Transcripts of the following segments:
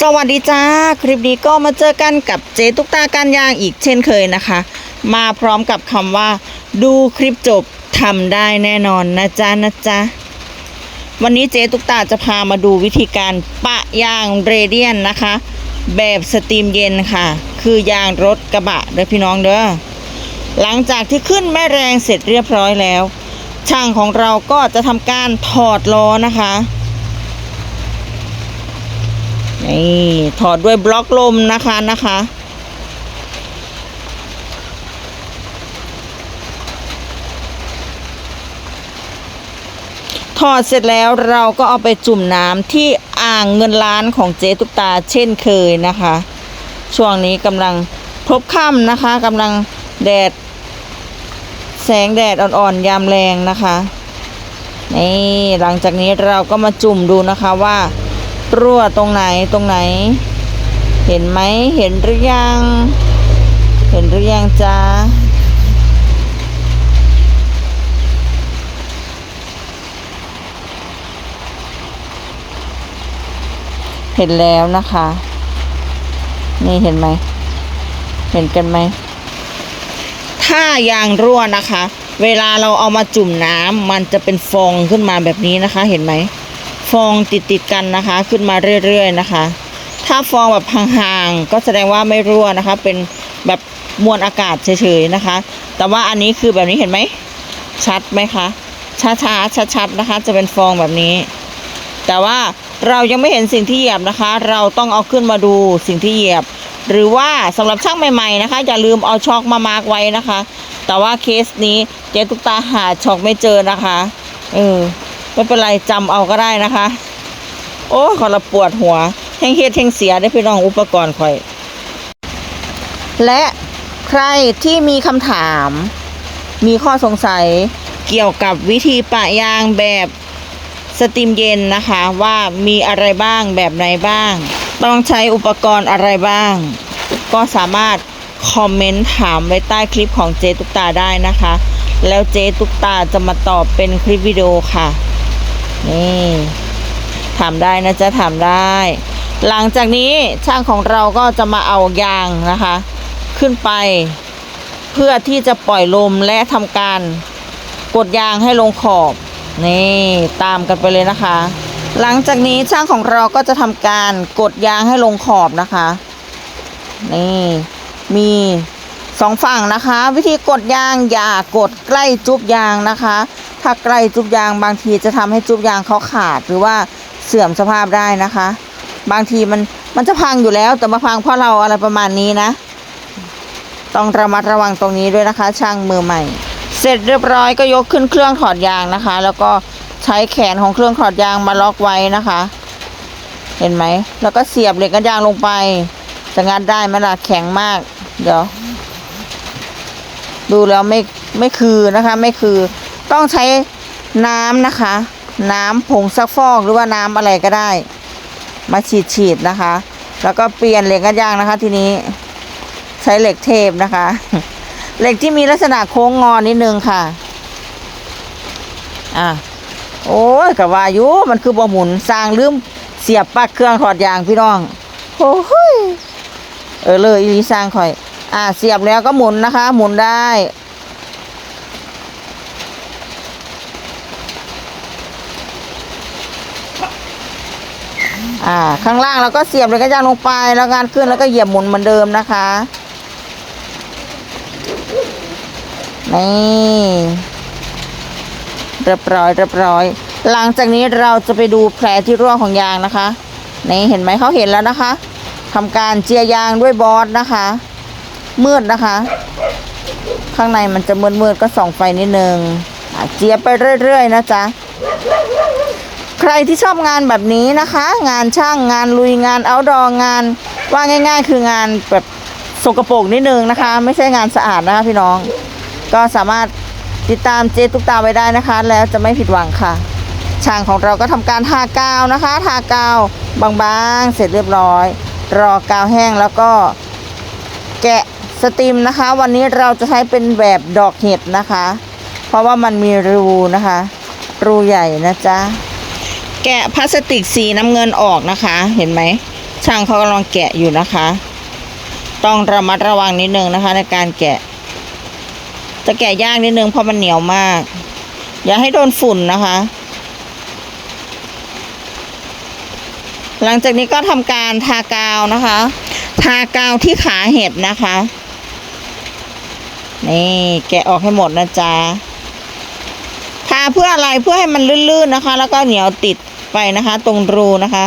สวัสดีจ้า คลิปนี้ก็มาเจอกันกับเจตุกตาการยางอีกเช่นเคยนะคะ มาพร้อมกับคำว่า ดูคลิปจบทำได้แน่นอนนะจ๊ะนะจ๊ะ วันนี้เจตุกตาจะพามาดูวิธีการปะยางเรเดียนนะคะ แบบสตรีมเย็นค่ะ คือยางรถกระบะเด้อพี่น้องเด้อหลังจากที่ขึ้นแม่แรงเสร็จเรียบร้อยแล้ว ช่างของเราก็จะทำการถอดล้อนะคะ นี่ถอดด้วยบล็อกลมนะคะนะคะถอดเสร็จแล้วเราก็เอาไปจุ่มน้ำที่อ่างเงินล้านของเจ๊ตุกตาเช่นเคยนะคะ ช่วงนี้กำลังพบค่ำนะคะกำลังแดด แสงแดดอ่อนๆยามแรงนะคะนี่หลังจากนี้เราก็มาจุ่มดูนะคะว่า รั่วตรงไหนตรงไหน เห็นไหมเห็นหรือยัง เห็นหรือยังจ้าเห็นแล้วนะคะ นี่เห็นไหม เห็นกันไหม ถ้ายางรั่วนะคะ เวลาเราเอามาจุ่มน้ำมันจะเป็นฟองขึ้นมาแบบนี้นะคะ เห็นไหม ฟองติดติดกันนะคะ ขึ้นมาเรื่อยๆนะคะ ถ้าฟองแบบห่างๆก็แสดงว่าไม่รั่วนะคะ เป็นแบบมวลอากาศเฉยๆนะคะ แต่ว่าอันนี้คือแบบนี้เห็นไหมชัดไหมคะช้าๆชัดๆนะคะ จะเป็นฟองแบบนี้ แต่ว่าเรายังไม่เห็นสิ่งที่เหยียบนะคะ เราต้องเอาขึ้นมาดูสิ่งที่เหยียบ หรือว่าสำหรับช่างใหม่ๆนะคะ อย่าลืมเอาช็อกมามาร์กไว้นะคะ แต่ว่าเคสนี้เจ๊ตุ๊กตาหาช็อกไม่เจอนะคะเออ ไม่เป็นไรจำเอาก็ได้นะคะ โอ้ขอละปวดหัวแห้งเฮ็ดแห้งเสียได้พี่น้องอุปกรณ์ข่อย และใครที่มีคำถาม มีข้อสงสัยเกี่ยวกับวิธีปะยางแบบสตรีมเย็นนะคะว่ามีอะไรบ้างแบบไหนบ้าง ต้องใช้อุปกรณ์อะไรบ้าง ก็สามารถคอมเมนต์ถามไว้ใต้คลิปของเจตุกตาได้นะคะ แล้วเจตุกตาจะมาตอบเป็นคลิปวิดีโอค่ะ นี่ถามได้นะจ๊ะถามได้ หลังจากนี้ช่างของเราก็จะมาเอายางนะคะ ขึ้นไป เพื่อที่จะปล่อยลมและทำการกดยางให้ลงขอบ นี่ตามกันไปเลยนะคะ หลังจากนี้ช่างของเราก็จะทำการกดยางให้ลงขอบนะคะ นี่มีสองฝั่งนะคะ วิธีกดยางอย่ากดใกล้จุบยางนะคะ ถ้าใกล้จุบยางบางทีจะทำให้จุบยางเขาขาดหรือว่าเสื่อมสภาพได้นะคะ บางทีมันมันจะพังอยู่แล้วแต่มาพังเพราะเราอะไรประมาณนี้นะ ต้องระมัดระวังตรงนี้ด้วยนะคะ ช่างมือใหม่ เสร็จเรียบร้อยก็ยกขึ้นเครื่องถอดยางนะคะ แล้วก็ใช้แขนของเครื่องถอดยางมาล็อกไว้นะคะ เห็นไหมแล้วก็เสียบเหล็กกันยางลงไปจะงัดได้ไหมล่ะแข็งมาก เดี๋ยว ดูแล้วไม่ไม่คือนะคะ ไม่คือ ต้องใช้น้ำนะคะ น้ำผงซักฟอกหรือว่าน้ำอะไรก็ได้ มาฉีดฉีดๆนะคะ แล้วก็เปลี่ยนเหล็กกันยางนะคะ ทีนี้ ใช้เหล็กเทปนะคะ เหล็กที่มีลักษณะโค้งงอนนิดนึงค่ะ อะโอ้ยกับวายู่มันคือบ่หมุนสร้างลืมเสียบปลั๊กเครื่องถอดยางพี่น้องโอ้โหยเออเลยอีลีสร้างค่อย อะเสียบแล้วก็หมุนนะคะ หมุนได้ อ่าข้างล่างเราก็เสียบเลยก็ย่างลงไปแล้วงานขึ้นแล้วก็เหยียบหมุนเหมือนเดิมนะคะนี่เรียบร้อยเรียบร้อย หลังจากนี้เราจะไปดูแผลที่ร่วงของยางนะคะนี่เห็นไหมเขาเห็นแล้วนะคะทำการเจียยางด้วยบอสนะคะ มืดนะคะ ข้างในมันจะมืดมืดๆก็ส่องไฟนิดนึงอะเจียไปเรื่อยๆนะจ๊ะ รที่ชอบงานแบบนี้นะคะ งานช่างงานลุยงานเอาดองาน ว่าง่าย ๆ คืองานแบบสกปรกนิดนึงนะคะ ไม่ใช่งานสะอาดนะคะพี่น้อง ก็สามารถติดตามเจตุกตาไว้ได้นะคะ แล้วจะไม่ผิดหวังค่ะ ช่างของเราก็ทำการทากาวนะคะ ทากาวบางๆ เสร็จเรียบร้อย รอกาวแห้งแล้วก็แกะสตรีมนะคะ วันนี้เราจะใช้เป็นแบบดอกเห็ดนะคะ เพราะว่ามันมีรูนะคะ รูใหญ่นะจ๊ะ แกะพลาสติกสีน้ำเงินออกนะคะ เห็นไหมช่างเขากำลังแกะอยู่นะคะ ต้องระมัดระวังนิดนึงนะคะ ในการแกะ จะแกะยากนิดนึงเพราะมันเหนียวมาก อย่าให้โดนฝุ่นนะคะ หลังจากนี้ก็ทำการทากาวนะคะ ทากาวที่ขาเห็ดนะคะ นี่แกะออกให้หมดนะจ๊ะทาเพื่ออะไรเพื่อให้มันลื่นๆนะคะ แล้วก็เหนียวติด ไปนะคะ ตรงรูนะคะ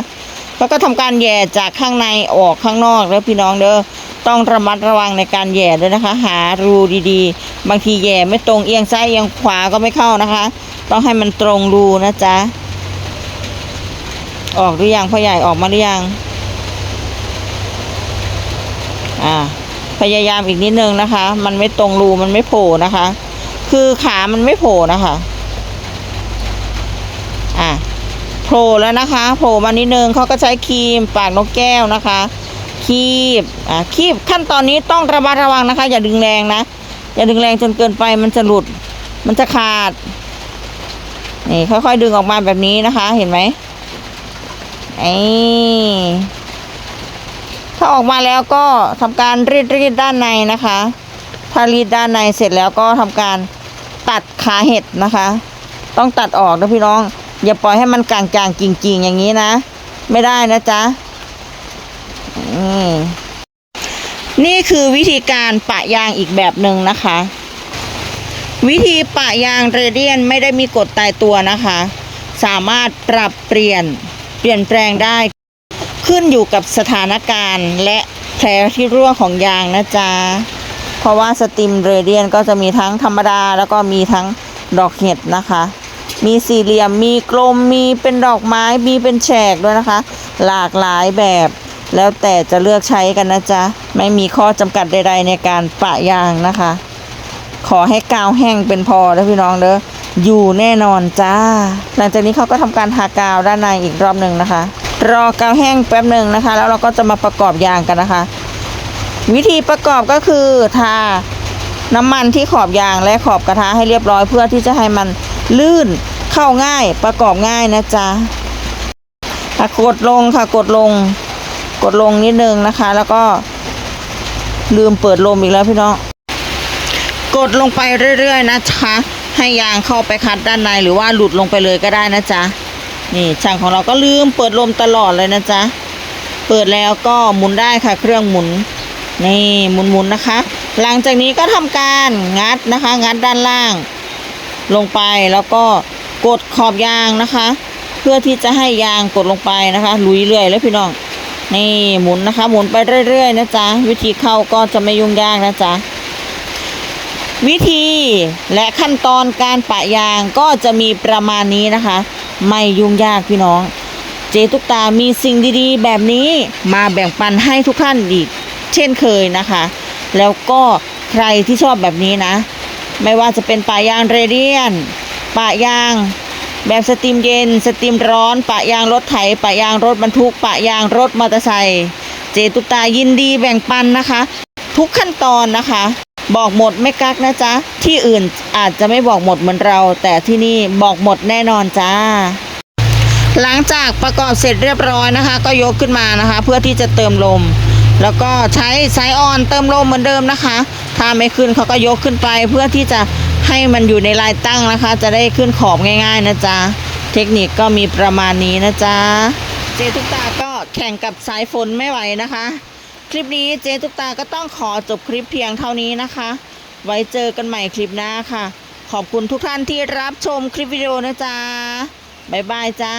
แล้วก็ทำการแย่จากข้างในออกข้างนอกแล้วพี่น้องเด้อต้องระมัดระวังในการแย่ด้วยนะคะ หารูดีๆ บางทีแย่ไม่ตรงเอียงซ้ายเอียงขวาก็ไม่เข้านะคะ ต้องให้มันตรงรูนะจ๊ะออกหรือยังพ่อใหญ่ออกมาหรือยังอ่าพยายามอีกนิดนึงนะคะ มันไม่ตรงรูมันไม่โผล่นะคะ คือขามันไม่โผล่นะคะ อะโผล่แล้วนะคะโผล่มานิดนึงเขาก็ใช้ครีมปากนกแก้วนะคะ คีบอะคีบขั้นตอนนี้ต้องระมัดระวังนะคะ อย่าดึงแรงนะ อย่าดึงแรงจนเกินไปมันจะหลุด มันจะขาดนี่ค่อยๆดึงออกมาแบบนี้นะคะ เห็นไหมไอ้ถ้าออกมาแล้วก็ทำการรีดรีดด้านในนะคะถ้ารีดด้านในเสร็จแล้วก็ทำการตัดขาเห็ดนะคะ ต้องตัดออกนะพี่น้อง อย่าปล่อยให้มันกลางๆกิ่งๆอย่างนี้นะ ไม่ได้นะจ๊ะนี่นี่คือวิธีการปะยางอีกแบบหนึ่งนะคะ วิธีปะยางเรเดียนไม่ได้มีกฎตายตัวนะคะ สามารถปรับเปลี่ยนเปลี่ยนแปลงได้ขึ้นอยู่กับสถานการณ์และแผลที่รั่วของยางนะจ๊ะ เพราะว่าสติมเรเดียนก็จะมีทั้งธรรมดาแล้วก็มีทั้งดอกเห็ดนะคะ มีสี่เหลี่ยม มีกลม มีเป็นดอกไม้ มีเป็นแฉกด้วยนะคะ หลากหลายแบบ แล้วแต่จะเลือกใช้กันนะจ๊ะ ไม่มีข้อจำกัดใด ๆ ในการปะยางนะคะ ขอให้กาวแห้งเป็นพอแล้วพี่น้องเด้อ อยู่แน่นอนจ้า หลังจากนี้เขาก็ทำการทากาวด้านในอีกรอบหนึ่งนะคะ รอกาวแห้งแป๊บหนึ่งนะคะ แล้วเราก็จะมาประกอบยางกันนะคะ วิธีประกอบก็คือทาน้ำมันที่ขอบยางและขอบกระทะให้เรียบร้อยเพื่อที่จะให้มันลื่น เข้าง่ายประกอบง่ายนะจ๊ะกดลงค่ะกดลง กดลงนิดนึงนะคะ แล้วก็ลืมเปิดลมอีกแล้วพี่น้องกดลงไปเรื่อย ๆ นะคะ ให้ยางเข้าไปคัดด้านในหรือว่าหลุดลงไปเลยก็ได้นะจ๊ะนี่ช่างของเราก็ลืมเปิดลมตลอดเลยนะจ๊ะเปิดแล้วก็หมุนได้ค่ะ เครื่องหมุนนี่หมุนๆนะคะ หลังจากนี้ก็ทำการงัดนะคะ งัดด้านล่าง ลงไปแล้วก็ กดขอบยางนะคะ เพื่อที่จะให้ยางกดลงไปนะคะ ลุยเรื่อยแล้วพี่น้องนี่หมุนนะคะ หมุนไปเรื่อยๆนะจ๊ะวิธีเข้าก็จะไม่ยุ่งยากนะจ๊ะวิธีและขั้นตอนการปะยางก็จะมีประมาณนี้นะคะ ไม่ยุ่งยากพี่น้อง เจตุกตามีสิ่งดีๆ แบบนี้มาแบ่งปันให้ทุกท่านอีก เช่นเคยนะคะ แล้วก็ใครที่ชอบแบบนี้นะ ไม่ว่าจะเป็นปะยางเรเดียน ปะยาง แบบสตรีมเย็น สตรีมร้อน ปะยางรถไถ ปะยางรถบรรทุก ปะยางรถมอเตอร์ไซค์เจตุตายินดีแบ่งปันนะคะ ทุกขั้นตอนนะคะ บอกหมดไม่กักนะจ๊ะ ที่อื่นอาจจะไม่บอกหมดเหมือนเรา แต่ที่นี่บอกหมดแน่นอนจ้า หลังจากประกอบเสร็จเรียบร้อยนะคะ ก็ยกขึ้นมานะคะ เพื่อที่จะเติมลม แล้วก็ใช้สายออนเติมลมเหมือนเดิมนะคะ ถ้าไม่ขึ้นเขาก็ยกขึ้นไปเพื่อที่จะ ให้มันอยู่ในลายตั้งนะคะ จะได้ขึ้นขอบง่าย ๆ นะจ๊ะ เทคนิคก็มีประมาณนี้นะจ๊ะ เจทุกตาก็แข่งกับสายฝนไม่ไหวนะคะ คลิปนี้เจทุกตาก็ต้องขอจบคลิปเพียงเท่านี้นะคะ ไว้เจอกันใหม่คลิปหน้าค่ะ ขอบคุณทุกท่านที่รับชมคลิปวิดีโอนะจ๊ะบ๊ายบายจ้า